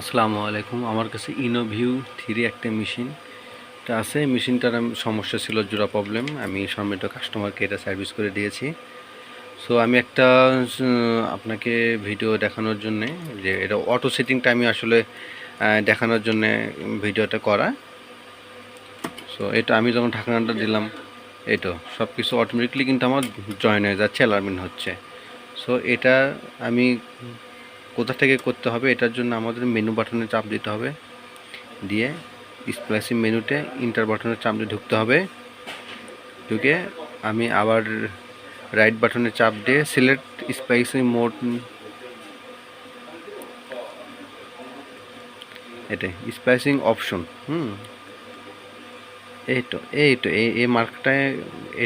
আসসালামু আলাইকুম। আমার কাছে ইনোভিউ থ্রি একটা মেশিন তা আছে। মেশিনটার সমস্যা ছিল জোড়া প্রবলেম আমি সম্মিলিত কাস্টমারকে এটা সার্ভিস করে দিয়েছি। সো আমি একটা আপনাকে ভিডিও দেখানোর জন্যে, যে এটা অটো সেটিংটা আমি আসলে দেখানোর জন্যে ভিডিওটা করা। সো এটা আমি যখন ঢাকনাটা দিলাম, এটা সব কিছু অটোমেটিকলি কিন্তু আমার জয়েন হয়ে যাচ্ছে অ্যালার্মিন হচ্ছে। সো এটা আমি কোথা থেকে করতে হবে এটার জন্য আমাদের মেনু বাটনে চাপ দিতে হবে। দিয়ে স্প্লাইসিং মেনুতে ইন্টার বাটনে চাপ দিয়ে ঢুকতে হবে। ঢুকে আমি আবার রাইট বাটনে চাপ দিয়ে সিলেক্ট স্পাইসিং মোড এটাই স্পাইসিং অপশন হুম। এই তো এই তো এই এই মার্কটায়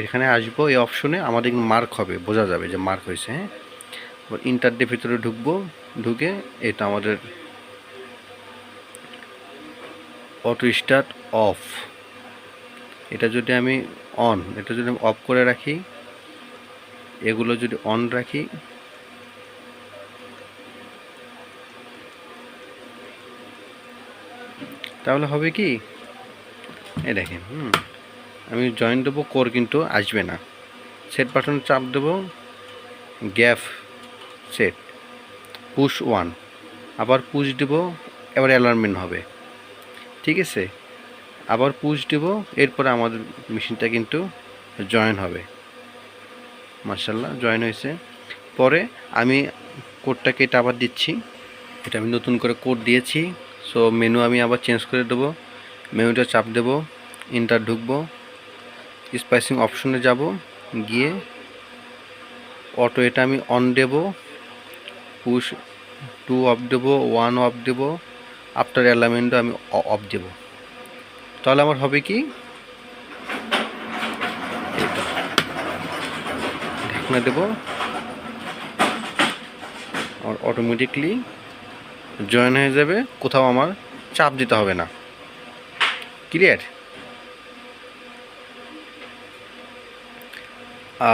এখানে আসব, এই অপশনে আমাদের মার্ক হবে, বোঝা যাবে যে মার্ক হয়েছে হ্যাঁ। এবার ইন্টার দিয়ে ভিতরে ঢুকবো। ঢুকে এটা আমাদের অটো স্টার্ট অফ এটা যদি আমি অন এটা যদি আমি অফ করে রাখি, এগুলো যদি অন রাখি, তাহলে হবে কি? এই দেখেন, হুম, আমি জয়েন দেবো কোর কিন্তু আসবে না। সেট বাটন চাপ দেবো গ্যাপ সেট পুশ ওয়ান আবার পুশ দেব, এবার অ্যালার্মেন্ট হবে। ঠিক আছে? আবার পুশ দেব, এরপরে আমাদের মেশিনটা কিন্তু জয়েন হবে। মার্শাল্লাহ জয়েন হয়েছে। পরে আমি কোডটাকে এটা আবার দিচ্ছি। এটা আমি নতুন করে কোড দিয়েছি। সো মেনু আমি আবার চেঞ্জ করে দেবো। মেনুটা চাপ দেবো ইন্টার ঢুকবো। স্পাইসিং অপশনে যাব, গিয়ে অটো এটা আমি অন দেব। পুশ টু অফ দেবো ওয়ান অফ দেবো আফটার অ্যালামেন্টও আমি অফ দেব। তাহলে আমার হবে কি। ঢাকনা দেব। আর অটোমেটিকলি জয়েন হয়ে যাবে, কোথাও আমার চাপ দিতে হবে না। ক্লিয়ার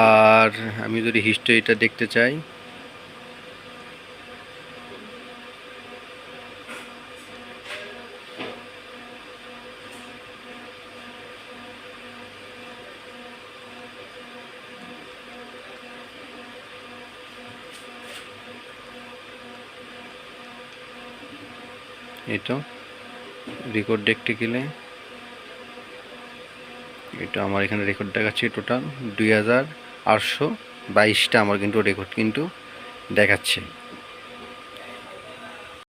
আর আমি যদি হিস্ট্রিটা দেখতে চাই এটা রেকর্ড দেখতে গেলে। এটা আমার এখানে রেকর্ড দেখাচ্ছে টোটাল দুই হাজার আটশো বাইশটা আমার কিন্তু রেকর্ড কিন্তু দেখাচ্ছে।